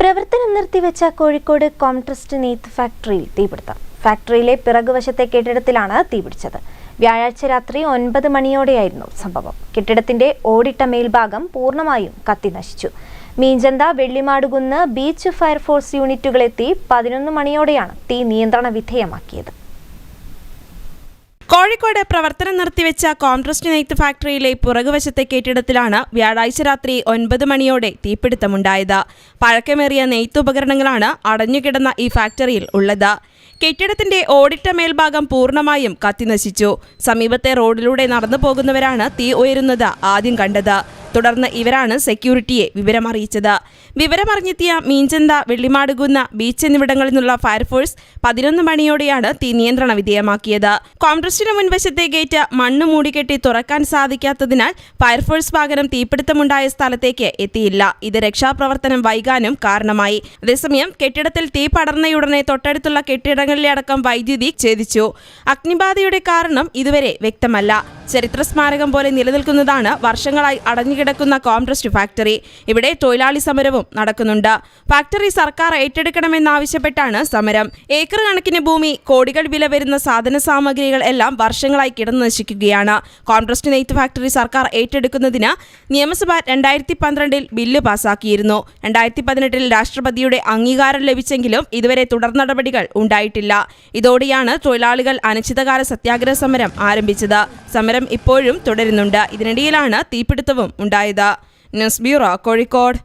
പ്രവർത്തനം നിർത്തിവെച്ച കോഴിക്കോട് കോംട്രസ്റ്റ് നെയ്ത്ത് ഫാക്ടറിയിൽ തീപിടുത്തം. ഫാക്ടറിയിലെ പിറകുവശത്തെ കെട്ടിടത്തിലാണ് തീപിടിച്ചത്. വ്യാഴാഴ്ച രാത്രി ഒൻപത് മണിയോടെയായിരുന്നു സംഭവം. കെട്ടിടത്തിന്റെ ഓടിട്ട മേൽഭാഗം പൂർണമായും കത്തിനശിച്ചു Meenchanta Vellimadukunnu beach fire force യൂണിറ്റുകളെത്തി പതിനൊന്ന് മണിയോടെയാണ് തീ നിയന്ത്രണ വിധേയമാക്കിയത്. കോഴിക്കോട് പ്രവർത്തനം നിർത്തിവെച്ച കോംട്രസ്റ്റ് നെയ്ത്ത് ഫാക്ടറിയിലെ പുറകുവശത്തെ കെട്ടിടത്തിലാണ് വ്യാഴാഴ്ച രാത്രി ഒൻപത് മണിയോടെ തീപിടുത്തമുണ്ടായത്. പഴക്കമേറിയ നെയ്ത്ത് ഉപകരണങ്ങളാണ് അടഞ്ഞുകിടന്ന ഈ ഫാക്ടറിയിൽ ഉള്ളത്. കെട്ടിടത്തിന്റെ ഓടിട്ട മേൽഭാഗം പൂർണമായും കത്തിനശിച്ചു. സമീപത്തെ റോഡിലൂടെ നടന്നു പോകുന്നവരാണ് തീ ഉയരുന്നത് ആദ്യം കണ്ടത്. തുടർന്ന് ഇവരാണ് സെക്യൂരിറ്റിയെ വിവരമറിയിച്ചത്. വിവരമറിഞ്ഞെത്തിയ മീഞ്ചന്ത വെള്ളിമാടുകുന്ന ബീച്ച് എന്നിവിടങ്ങളിൽ നിന്നുള്ള ഫയർഫോഴ്സ് പതിനൊന്ന് മണിയോടെയാണ് തീ നിയന്ത്രണ വിധേയമാക്കിയത്. കോൺഗ്രസിന് മുൻവശത്തെ ഗേറ്റ് മണ്ണ് മൂടിക്കെട്ടി തുറക്കാൻ സാധിക്കാത്തതിനാൽ ഫയർഫോഴ്സ് വാഹനം തീപിടുത്തമുണ്ടായ സ്ഥലത്തേക്ക് എത്തിയില്ല. ഇത് രക്ഷാപ്രവർത്തനം വൈകാനും കാരണമായി. അതേസമയം കെട്ടിടത്തിൽ തീ പടർന്നയുടനെ തൊട്ടടുത്തുള്ള കെട്ടിടങ്ങളിലെ അടക്കം വൈദ്യുതി ഛേദിച്ചു. അഗ്നിബാധയുടെ കാരണം ഇതുവരെ വ്യക്തമല്ല. ചരിത്ര സ്മാരകം പോലെ നിലനിൽക്കുന്നതാണ് വർഷങ്ങളായി അടഞ്ഞുകിടക്കുന്ന കോംട്രസ്റ്റ് ഫാക്ടറി. ഇവിടെ തൊഴിലാളി സമരവും നടക്കുന്നുണ്ട്. ഫാക്ടറി സർക്കാർ ഏറ്റെടുക്കണമെന്നാവശ്യപ്പെട്ടാണ് സമരം. ഏക്കർ കണക്കിന് ഭൂമി കോടികൾ വില വരുന്ന സാധന സാമഗ്രികൾ എല്ലാം വർഷങ്ങളായി കിടന്നു നശിക്കുകയാണ്. കോംട്രസ്റ്റ് നെയ്ത്ത് ഫാക്ടറി സർക്കാർ ഏറ്റെടുക്കുന്നതിന് നിയമസഭ രണ്ടായിരത്തി പന്ത്രണ്ടിൽ ബില്ല് പാസാക്കിയിരുന്നു. രണ്ടായിരത്തി പതിനെട്ടിൽ രാഷ്ട്രപതിയുടെ അംഗീകാരം ലഭിച്ചെങ്കിലും ഇതുവരെ തുടർ നടപടികൾ ഉണ്ടായിട്ടില്ല. ഇതോടെയാണ് തൊഴിലാളികൾ അനിശ്ചിതകാല സത്യാഗ്രഹ സമരം ആരംഭിച്ചത്. സമരം ഇപ്പോഴും തുടരുന്നുണ്ട്. ഇതിനിടയിലാണ് തീപിടുത്തവും ഉണ്ടായത്. News bureau Kozhikode.